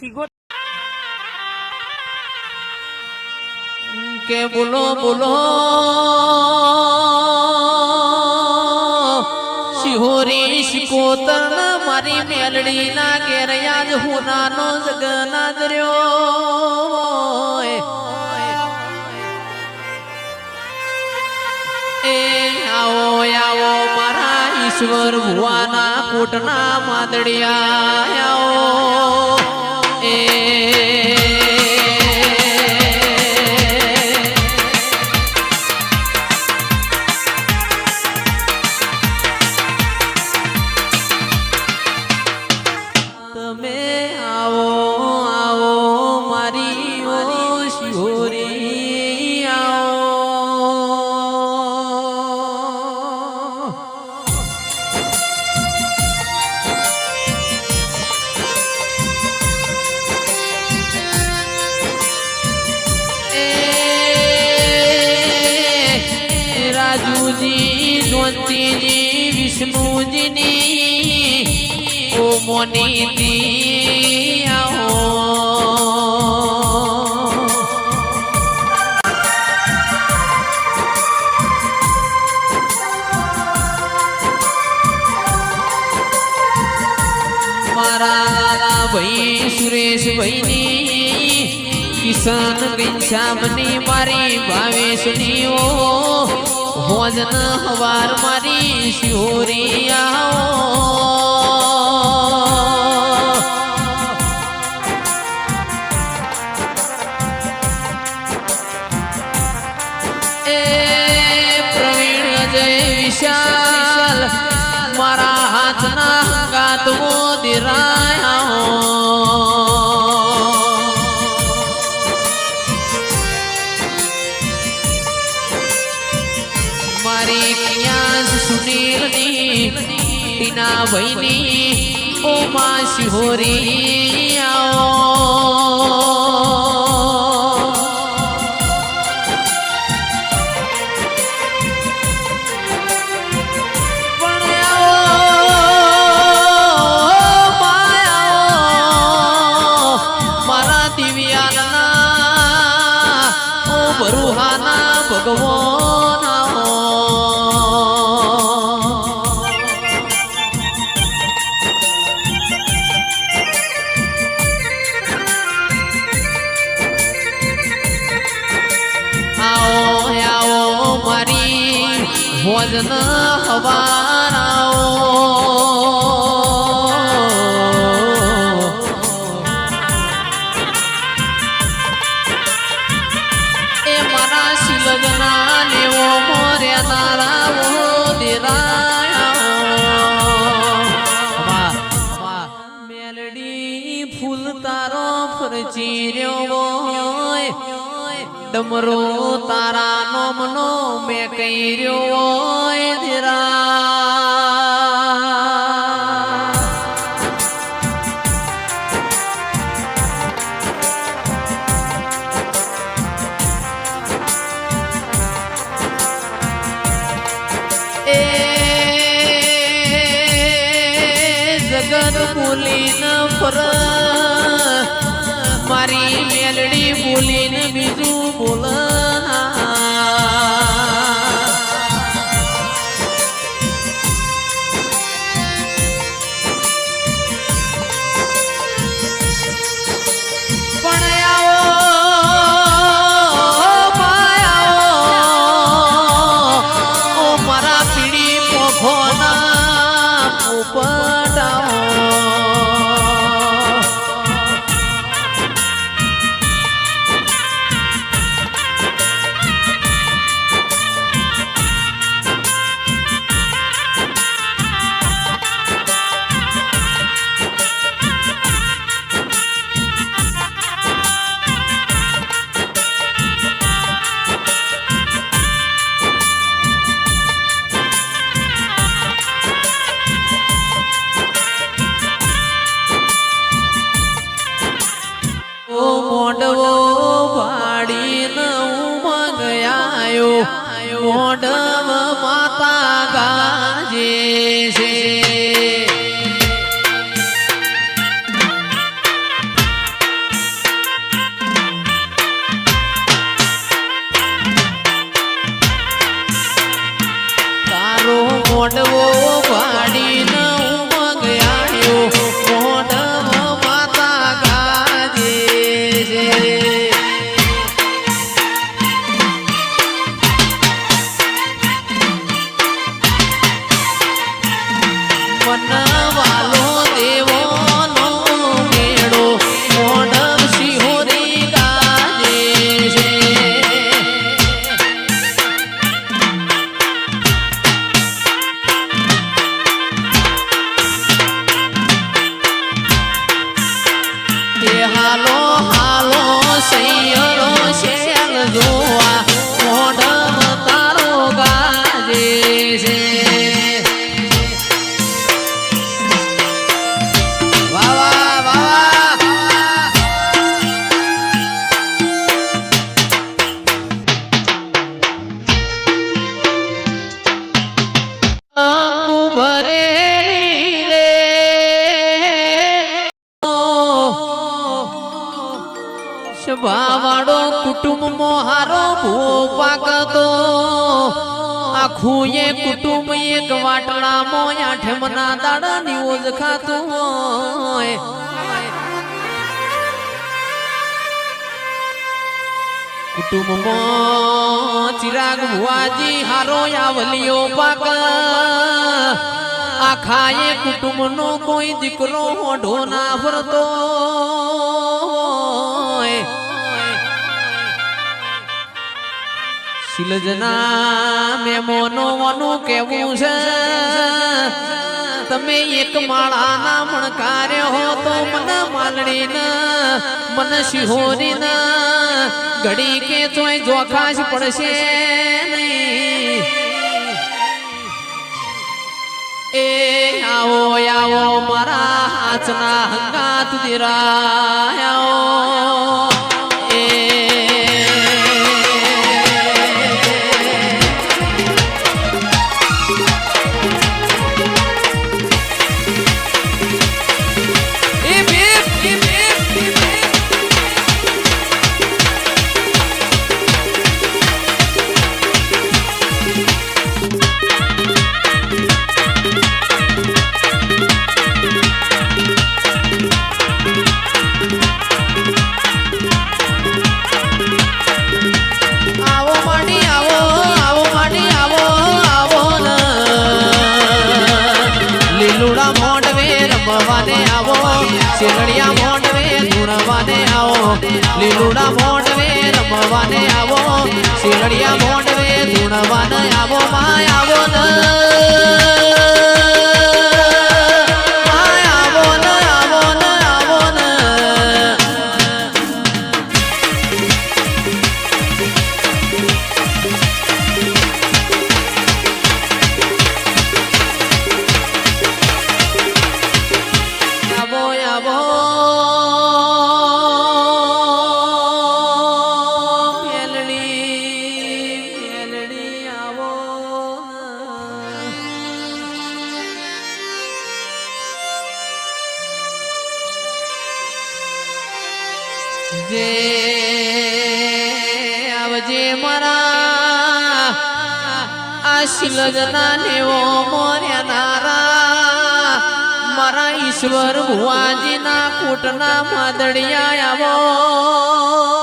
સિગો કે બોલો બોલો. શિહોરી શિકોતર મારી મેલડી ના ઘેર યાદ હું નાનો જગન્નાથ રહ્યો એ આવો, મારા ઈશ્વર ભુવાના કોટના માદડિયા. આવો. જ્યોતિજી વિષ્ણુજીની ઓ મોનીતી આવો. મારા ભાઈ સુરેશભાઈની કિશન ઘનશ્યામની મારી ભાવેશની ઓ હોજન હવાર મારી શિહોરી આવો એ પ્રવીણ જય વિશાલ મારા હાથના ગાતમો ભાઈની ઓ માં શિહોરી આવો પણ આવો માયાઓ મારા દિવ્યાના ઓ બરુહાના ભગવાન ભોજન હવારાઓ. એ મારા શિલગના નેવો મોરે તારાઓ દેરાયા. મેલડી ફૂલ તારો ફરચી રહ્યો હોય. ડમરો તારા નોમનો જગત બોલીને પર મારી મેલડી બોલીને બીજું બોલના મોડવો પાડીને ઉમંગ આવ્યો મોડવ માતા ગાજે છે. તારો મોડવો પાડીને સભાવાળો કુટુંબ મોહારો ભૂપાકતો આખું એ કુટુંબ એક વાટલામાં આઠમના દાડા નિયોજ ખાતું હોય. કુટુંબમાં ચિરાગ ભુવાજી હારો આવલિયો પાક. આખા એ કુટુંબનો કોઈ દીકરો હોઢો ના ભરતો શિલજના મેમોનો વાનું કેવું છે? તમે એક માળાના મણકાર્ય હો તો મન માલણી મન શિહોરી ઘડી કે ચોય જોખાશ પડશે એ આવો આવો, મારા હાથના હંગાત દિરાયો. રમવાને આવો, શેરડિયા મોંડવે ધૂણવાને આવો, લીલુડા મોંડવે રમવાને આવો, શેરડિયા મોંડવે ધૂણવાને આવો, માય આવો ન. જે આવજે મારા આ શિલજના નેવો મોર્યા નારા. મારા ઈશ્વર ભુવાજીના કૂટના માદળિયા આવો.